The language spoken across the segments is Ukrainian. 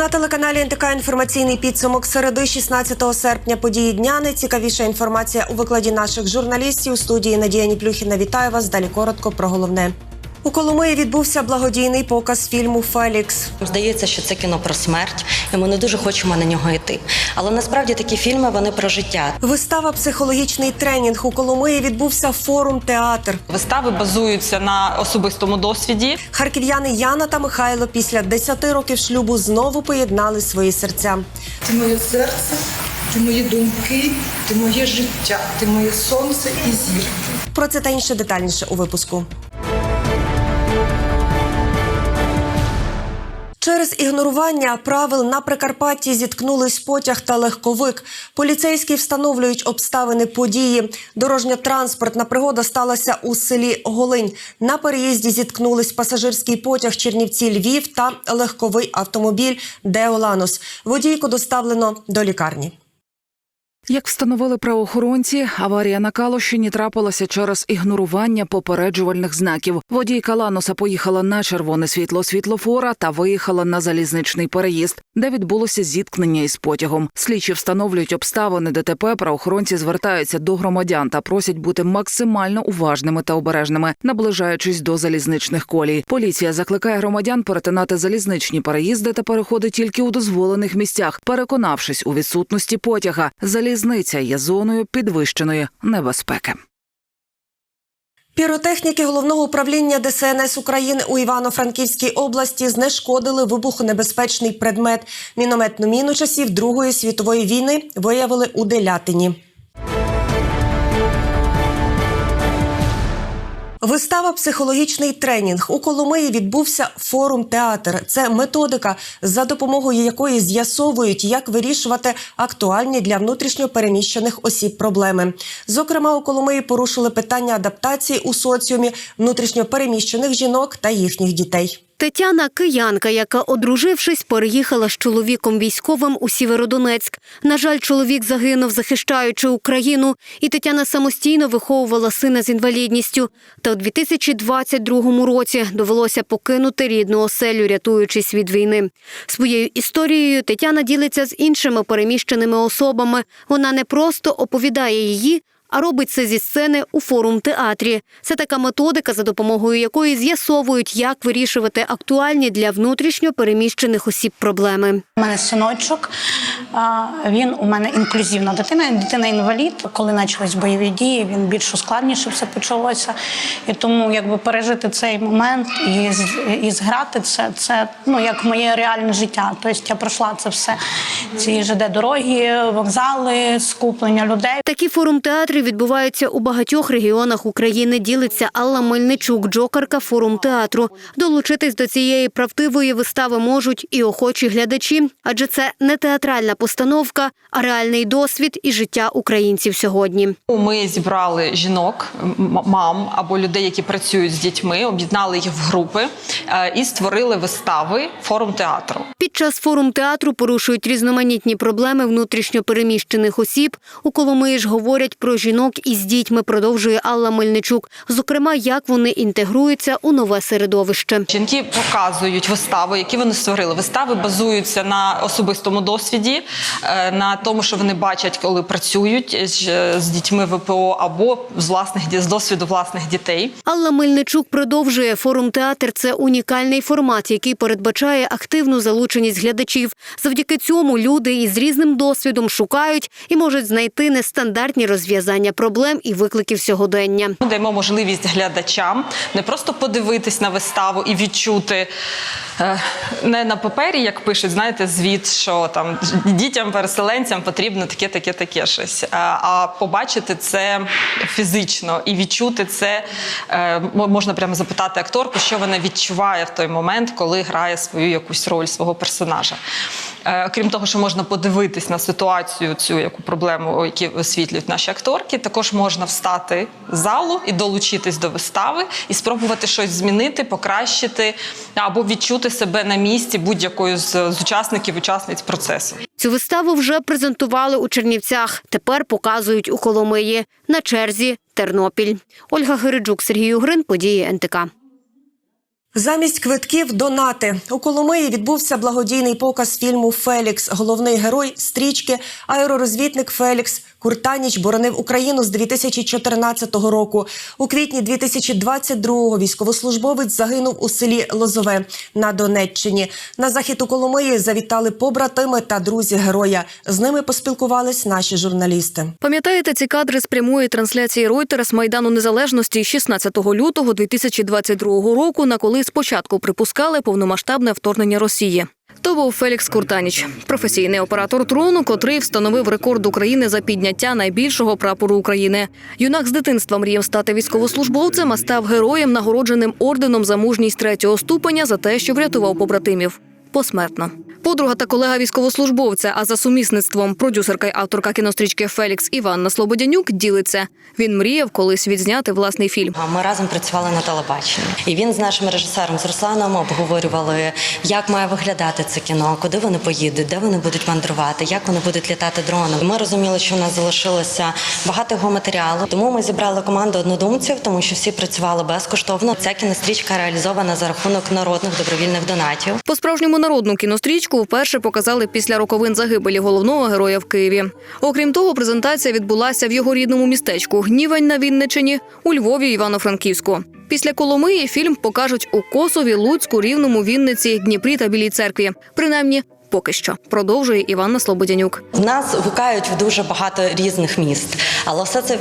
На телеканалі НТК інформаційний підсумок середи 16 серпня. Події дня. Найцікавіша інформація у викладі наших журналістів. У студії Надія Ніплюхіна. Вітаю вас. Далі коротко про головне. У Коломиї відбувся благодійний показ фільму Фелікс. Здається, що це кіно про смерть, і ми не дуже хочемо на нього йти. Але насправді такі фільми вони про життя. Вистава Психологічний тренінг у Коломиї відбувся форум театр. Вистави базуються на особистому досвіді. Харків'яни Яна та Михайло після 10 років шлюбу знову поєднали свої серця. Ти моє серце, ти мої думки, ти моє життя, ти моє сонце і зірка. Про це та інше детальніше у випуску. Через ігнорування правил на Прикарпатті зіткнулись потяг та легковик. Поліцейські встановлюють обставини події. Дорожньо-транспортна пригода сталася у селі Голинь. На переїзді зіткнулись пасажирський потяг Чернівці Львів та легковий автомобіль Деоланус. Водійку доставлено до лікарні. Як встановили правоохоронці, аварія на Калощині трапилася через ігнорування попереджувальних знаків. Водійка Ланоса поїхала на червоне світло світлофора та виїхала на залізничний переїзд, де відбулося зіткнення із потягом. Слідчі встановлюють обставини ДТП. Правоохоронці звертаються до громадян та просять бути максимально уважними та обережними, наближаючись до залізничних колій. Поліція закликає громадян перетинати залізничні переїзди та переходи тільки у дозволених місцях, переконавшись у відсутності потяга. Залізниця є зоною підвищеної небезпеки. Піротехніки головного управління ДСНС України у Івано-Франківській області знешкодили вибухонебезпечний предмет. Мінометну міну часів Другої світової війни виявили у Делятині. Вистава Психологічний тренінг у Коломиї відбувся форум театр. Це методика, за допомогою якої з'ясовують, як вирішувати актуальні для внутрішньо переміщених осіб проблеми. Зокрема, у Коломиї порушили питання адаптації у соціумі внутрішньо переміщених жінок та їхніх дітей. Тетяна киянка, яка, одружившись, переїхала з чоловіком військовим у Сєвєродонецьк. На жаль, чоловік загинув, захищаючи Україну, і Тетяна самостійно виховувала сина з інвалідністю. Та у 2022 році довелося покинути рідну оселю, рятуючись від війни. Своєю історією Тетяна ділиться з іншими переміщеними особами. Вона не просто оповідає її, а робить це зі сцени у форум театрі. Це така методика, за допомогою якої з'ясовують, як вирішувати актуальні для внутрішньо переміщених осіб проблеми. У мене синочок, він у мене інклюзивна дитина, дитина-інвалід. Коли почались бойові дії, він більш ускладніше все почалося. І тому якби пережити цей момент і, і зграти це, це ну, як моє реальне життя. Тобто я пройшла це все, ці ЖД дороги, вокзали, скуплення людей. Такі форум театрів відбуваються у багатьох регіонах України. Ділиться Алла Мельничук, джокерка форум театру. Долучитись до цієї правдивої вистави можуть і охочі глядачі, адже це не театральна постановка, а реальний досвід і життя українців сьогодні. Ми зібрали жінок, мам або людей, які працюють з дітьми, об'єднали їх в групи е, і створили вистави форум театру. Під час форум театру порушують різноманітні проблеми внутрішньо переміщених осіб. У Коломиї ж говорять про жінок із дітьми, продовжує Алла Мельничук. Зокрема, як вони інтегруються у нове середовище. Жінки показують вистави, які вони створили. Вистави базуються на особистому досвіді, е, на тому, що вони бачать, коли працюють з- дітьми ВПО або з власних з досвіду власних дітей. Алла Мельничук продовжує форум театр. Це унікальний формат, який передбачає активну залученість глядачів. Завдяки цьому люди із різним досвідом шукають і можуть знайти нестандартні розв'язання проблем і викликів сьогодення. Ми даємо можливість глядачам не просто подивитись на виставу і відчути е, не на папері, як пишуть, знаєте, звіт, що там дітям, переселенцям потрібно таке, таке, таке щось, а- а побачити це фізично і відчути це. е, Можна прямо запитати акторку, що вона відчуває в той момент, коли грає свою якусь роль свого персонажа. Е, Крім того, що можна подивитись на ситуацію, цю яку проблему, які висвітлюють наші акторки, також можна встати з залу і долучитись до вистави і спробувати щось змінити, покращити або відчути себе на місці будь-якої з, з учасників, учасниць процесу. Цю виставу вже презентували у Чернівцях. Тепер показують у Коломиї. На черзі Тернопіль. Ольга Гириджук, Сергій Угрин, події НТК. Замість квитків донати у Коломиї відбувся благодійний показ фільму Фелікс. Головний герой стрічки аеророзвідник Фелікс Куртаніч боронив Україну з 2014 року. У квітні 2022-го військовослужбовець загинув у селі Лозове на Донеччині. На захід у Коломиї завітали побратими та друзі героя. З ними поспілкувались наші журналісти. Пам'ятаєте ці кадри з прямої трансляції Reuters з Майдану Незалежності 16 лютого 2022 року, на коли спочатку припускали повномасштабне вторгнення Росії. То був Фелікс Куртаніч, професійний оператор трону, котрий встановив рекорд України за підняття найбільшого прапору України. Юнак з дитинства мріяв стати військовослужбовцем, а став героєм, нагородженим орденом за мужність третього ступеня за те, що врятував побратимів. Посмертно. Подруга та колега військовослужбовця, а за сумісництвом продюсерка й авторка кінострічки Фелікс Іванна Слободянюк ділиться. Він мріяв колись відзняти власний фільм. Ми разом працювали на телебаченні, і він з нашим режисером з Русланом обговорювали, як має виглядати це кіно, куди вони поїдуть, де вони будуть мандрувати, як вони будуть літати дроном. Ми розуміли, що в нас залишилося багато його матеріалу. Тому ми зібрали команду однодумців, тому що всі працювали безкоштовно. Ця кінострічка реалізована за рахунок народних добровільних донатів. По справжньому народну кінострічку вперше показали після роковин загибелі головного героя в Києві. Окрім того, презентація відбулася в його рідному містечку Гнівень на Вінничині, у Львові, Івано-Франківську. Після Коломиї фільм покажуть у Косові, Луцьку, Рівному, Вінниці, Дніпрі та Білій церкві. Принаймні, поки що продовжує Іванна Слободянюк. В нас гукають в дуже багато різних міст, але все це е,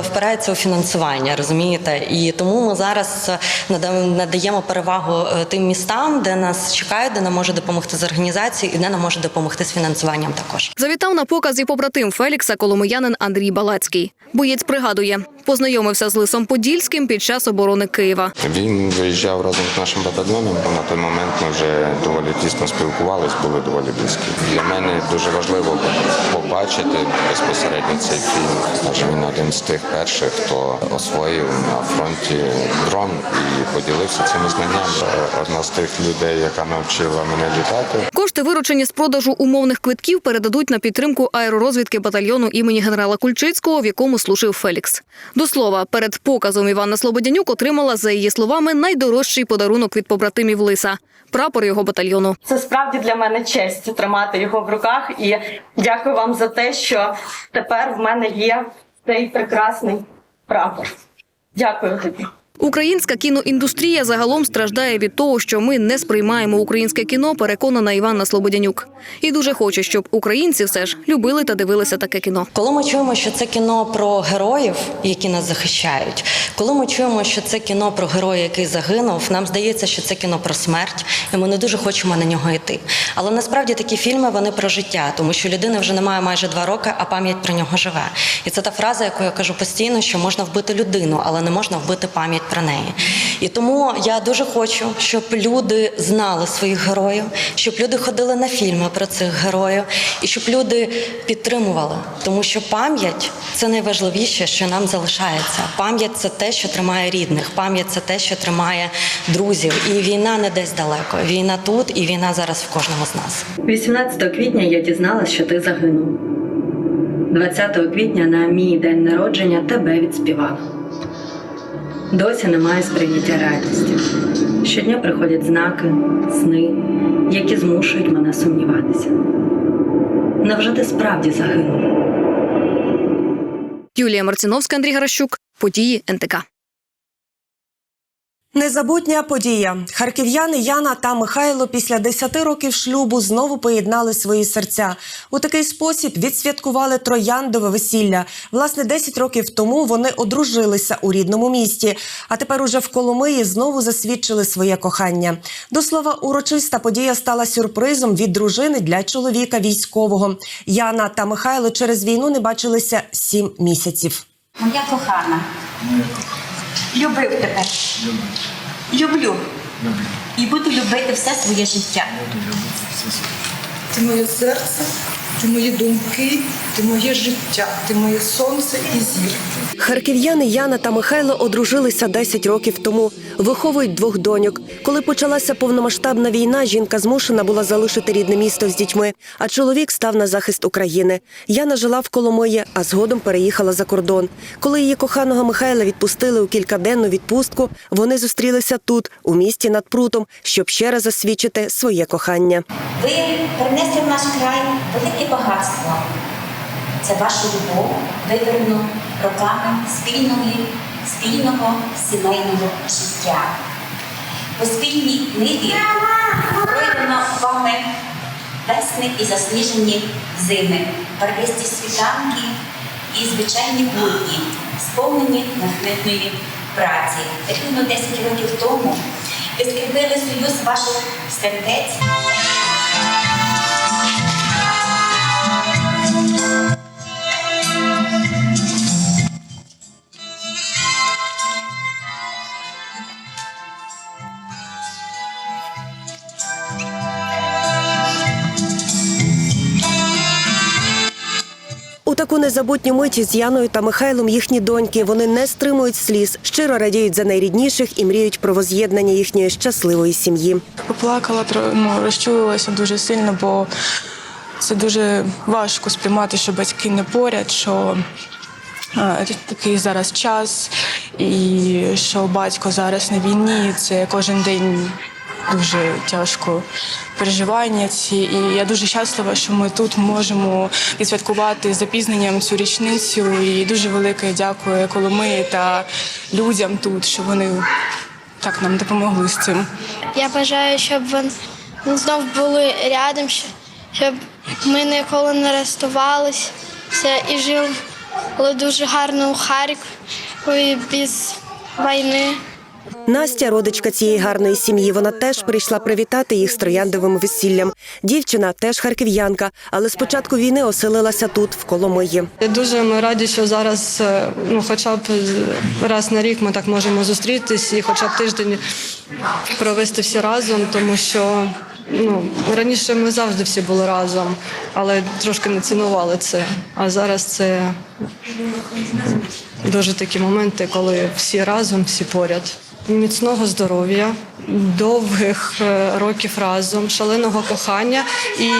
впирається у фінансування, розумієте? І тому ми зараз е, надаємо перевагу е, тим містам, де нас чекають, де нам може допомогти з організацією і де нам може допомогти з фінансуванням також. Завітав на показ і побратим Фелікса коломиянин Андрій Балацький. Боєць пригадує, познайомився з Лисом Подільським під час оборони Києва. Він виїжджав разом з нашим батальйоном. На той момент ми вже доволі тісно спілкувались, були доволі близькі. Для мене дуже важливо побачити безпосередньо цей фільм. Адже він один з тих перших, хто освоїв на фронті дрон і поділився цими знаннями. Одна з тих людей, яка навчила мене літати. Кошти, виручені з продажу умовних квитків, передадуть на підтримку аеророзвідки батальйону імені генерала Кульчицького, в якому служив Фелікс. До слова, перед показом Іванна Слободянюк отримала, за її словами, найдорожчий подарунок від побратимів Лиса прапор його батальйону. Це справді для мене честь тримати його в руках. І дякую вам за те, що тепер в мене є цей прекрасний прапор. Дякую тобі. Українська кіноіндустрія загалом страждає від того, що ми не сприймаємо українське кіно, переконана Іванна Слободянюк. І дуже хоче, щоб українці все ж любили та дивилися таке кіно. Коли ми чуємо, що це кіно про героїв, які нас захищають, коли ми чуємо, що це кіно про героя, який загинув, нам здається, що це кіно про смерть, і ми не дуже хочемо на нього йти. Але насправді такі фільми вони про життя, тому що людини вже немає майже два роки, а пам'ять про нього живе. І це та фраза, яку я кажу постійно, що можна вбити людину, але не можна вбити пам'ять про неї. І тому я дуже хочу, щоб люди знали своїх героїв, щоб люди ходили на фільми про цих героїв, і щоб люди підтримували, тому що пам'ять це найважливіше, що нам залишається. Пам'ять це те, що тримає рідних, пам'ять це те, що тримає друзів. І війна не десь далеко. Війна тут, і війна зараз в кожному з нас. 18 квітня я дізналась, що ти загинув. 20 квітня на мій день народження тебе відспівав. Досі немає сприйняття реальності. Щодня приходять знаки, сни, які змушують мене сумніватися. Невже ти справді загинув? Юлія Марциновська, Андрій Гаращук, події НТК. Незабутня подія. Харків'яни Яна та Михайло після 10 років шлюбу знову поєднали свої серця. У такий спосіб відсвяткували трояндове весілля. Власне, 10 років тому вони одружилися у рідному місті. А тепер уже в Коломиї знову засвідчили своє кохання. До слова, урочиста подія стала сюрпризом від дружини для чоловіка військового. Яна та Михайло через війну не бачилися 7 місяців. Моя кохана. Любив тебе. Люблю. І буду любити все своє життя. Ти моє серце, ти мої думки, ти моє життя, ти моє сонце і зір. Харків'яни Яна та Михайло одружилися 10 років тому. Виховують двох доньок. Коли почалася повномасштабна війна, жінка змушена була залишити рідне місто з дітьми, а чоловік став на захист України. Яна жила в Коломиї, а згодом переїхала за кордон. Коли її коханого Михайла відпустили у кількаденну відпустку, вони зустрілися тут, у місті над прутом, щоб ще раз засвідчити своє кохання. Ви принесли в наш край велике багатство. Це ваша любов, виверну роками спільного, спільного сімейного життя. По спільній ниві пройдено вами весни і засніжені зими, барвисті світанки і звичайні будні, сповнені нахмитної праці. Рівно 10 років тому ви скріпили союз ваших сердець. Таку незабутню миті з Яною та Михайлом їхні доньки. Вони не стримують сліз, щиро радіють за найрідніших і мріють про воз'єднання їхньої щасливої сім'ї. Поплакала, ну, розчулилася дуже сильно, бо це дуже важко сприймати, що батьки не поряд, що е, такий зараз час, і що батько зараз на війні. Це кожен день дуже тяжко переживання ці. І я дуже щаслива, що ми тут можемо відсвяткувати з запізненням цю річницю. І дуже велике дякую Коломиї та людям тут, що вони так нам допомогли з цим. Я бажаю, щоб вони знов були рядом, щоб ми ніколи не розставалися і жили дуже гарно у Харкові без війни. Настя, родичка цієї гарної сім'ї, вона теж прийшла привітати їх з трояндовим весіллям. Дівчина теж харків'янка, але з початку війни оселилася тут, в Коломиї. Дуже ми раді, що зараз, е, ну хоча б раз на рік ми так можемо зустрітись і хоча б тиждень провести всі разом, тому що ну раніше ми завжди всі були разом, але трошки не цінували це. А зараз це дуже такі моменти, коли всі разом, всі поряд. Міцного здоров'я, довгих е, років разом, шаленого кохання. І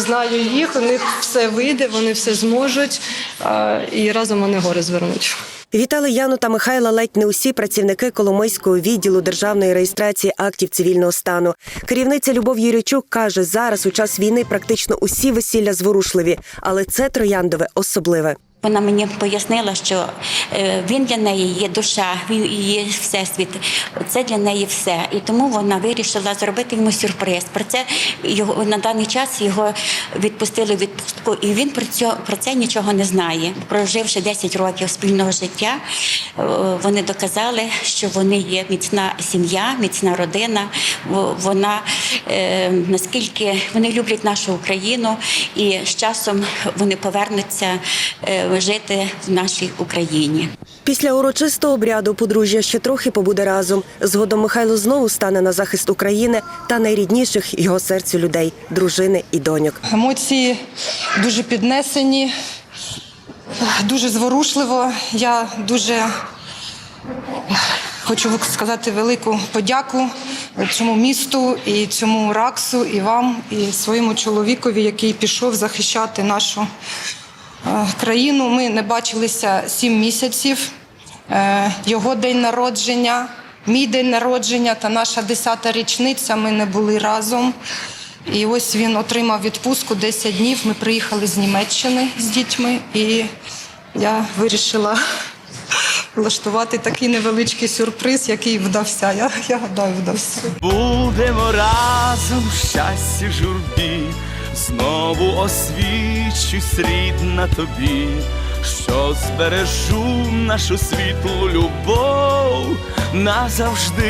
знаю їх, у них все вийде, вони все зможуть, і разом вони гори звернуть. Вітали Яну та Михайла ледь не усі працівники Коломийського відділу державної реєстрації актів цивільного стану. Керівниця Любов Юрійчук каже, зараз у час війни практично усі весілля зворушливі, але це трояндове особливе. Вона мені пояснила, що е, він для неї є душа, він є всесвіт. Це для неї все. І тому вона вирішила зробити йому сюрприз. Про це його на даний час його відпустили в відпустку, і він про це, про це нічого не знає. Проживши 10 років спільного життя, е, вони доказали, що вони є міцна сім'я, міцна родина. Вона е, наскільки вони люблять нашу Україну, і з часом вони повернуться жити в нашій Україні. Після урочистого обряду подружжя ще трохи побуде разом. Згодом Михайло знову стане на захист України та найрідніших його серцю людей дружини і доньок. Емоції дуже піднесені, дуже зворушливо. Я дуже хочу сказати велику подяку цьому місту і цьому раксу, і вам, і своєму чоловікові, який пішов захищати нашу країну. Ми не бачилися сім місяців. Е, Його день народження, мій день народження та наша десята річниця. Ми не були разом. І ось він отримав відпустку 10 днів. Ми приїхали з Німеччини з дітьми, і я вирішила влаштувати такий невеличкий сюрприз, який вдався. Я, я гадаю, вдався. Будемо разом в щасті журбі, знову освічусь рідна тобі, що збережу нашу світлу любов назавжди.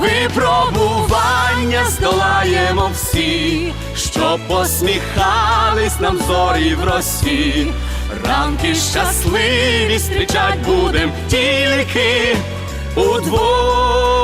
Випробування здолаємо всі, щоб посміхались нам зорі в росі. Ранки щасливі зустрічать будем тільки удвох.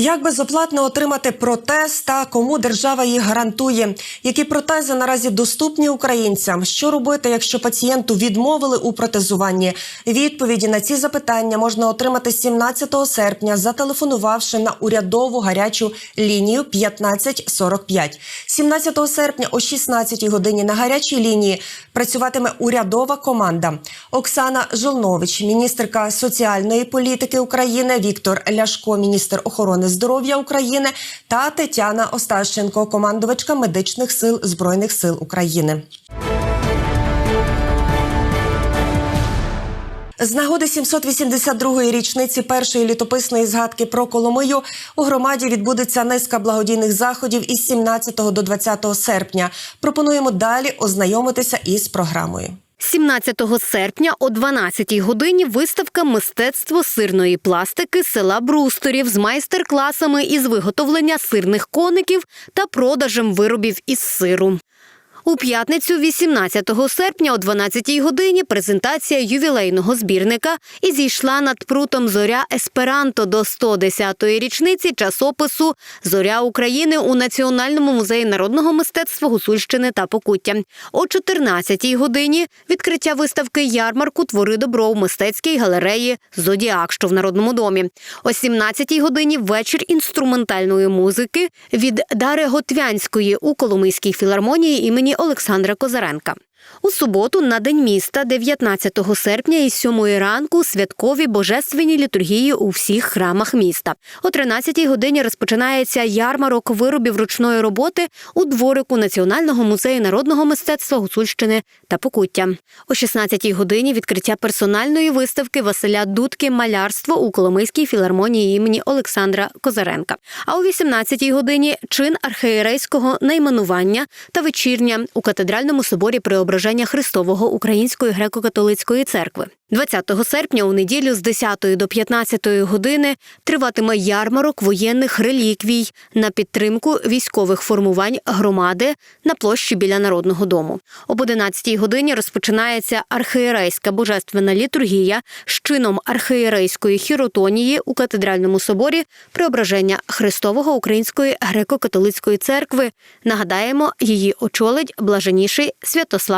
Як безоплатно отримати протез та кому держава їх гарантує? Які протези наразі доступні українцям? Що робити, якщо пацієнту відмовили у протезуванні? Відповіді на ці запитання можна отримати 17 серпня, зателефонувавши на урядову гарячу лінію 1545. 17 серпня о 16 годині на гарячій лінії працюватиме урядова команда. Оксана Жолнович, міністерка соціальної політики України, Віктор Ляшко, міністр охорони здоров'я України та Тетяна Остащенко, командувачка медичних сил Збройних сил України. З нагоди 782-ї річниці першої літописної згадки про Коломию у громаді відбудеться низка благодійних заходів із 17 до 20 серпня. Пропонуємо далі ознайомитися із програмою. 17 серпня о 12 годині виставка мистецтво сирної пластики села Брусторів з майстер-класами із виготовлення сирних коників та продажем виробів із сиру. У п'ятницю, 18 серпня, о 12-й годині, презентація ювілейного збірника і зійшла над прутом Зоря Есперанто до 110-ї річниці часопису Зоря України у Національному музеї народного мистецтва Гусульщини та Покуття. О 14-й годині відкриття виставки ярмарку Твори добро у мистецькій галереї Зодіак, що в Народному домі. О 17-й годині вечір інструментальної музики від Дари Готвянської у Коломийській філармонії імені Олександра Козаренка. У суботу на День міста, 19 серпня із 7 ранку святкові божественні літургії у всіх храмах міста. О 13 годині розпочинається ярмарок виробів ручної роботи у дворику Національного музею народного мистецтва Гуцульщини та Покуття. О 16 годині відкриття персональної виставки Василя Дудки Малярство у Коломийській філармонії імені Олександра Козаренка. А о 18 годині чин архієрейського найменування та вечірня у катедральному соборі Преображення Христового Української греко-католицької церкви. 20 серпня у неділю з 10 до 15 години триватиме ярмарок воєнних реліквій на підтримку військових формувань громади на площі біля народного дому. Об 11 годині розпочинається архієрейська божественна літургія з чином архієрейської хіротонії у катедральному соборі Преображення Христового Української греко-католицької церкви. Нагадаємо, її очолить блаженніший Святослав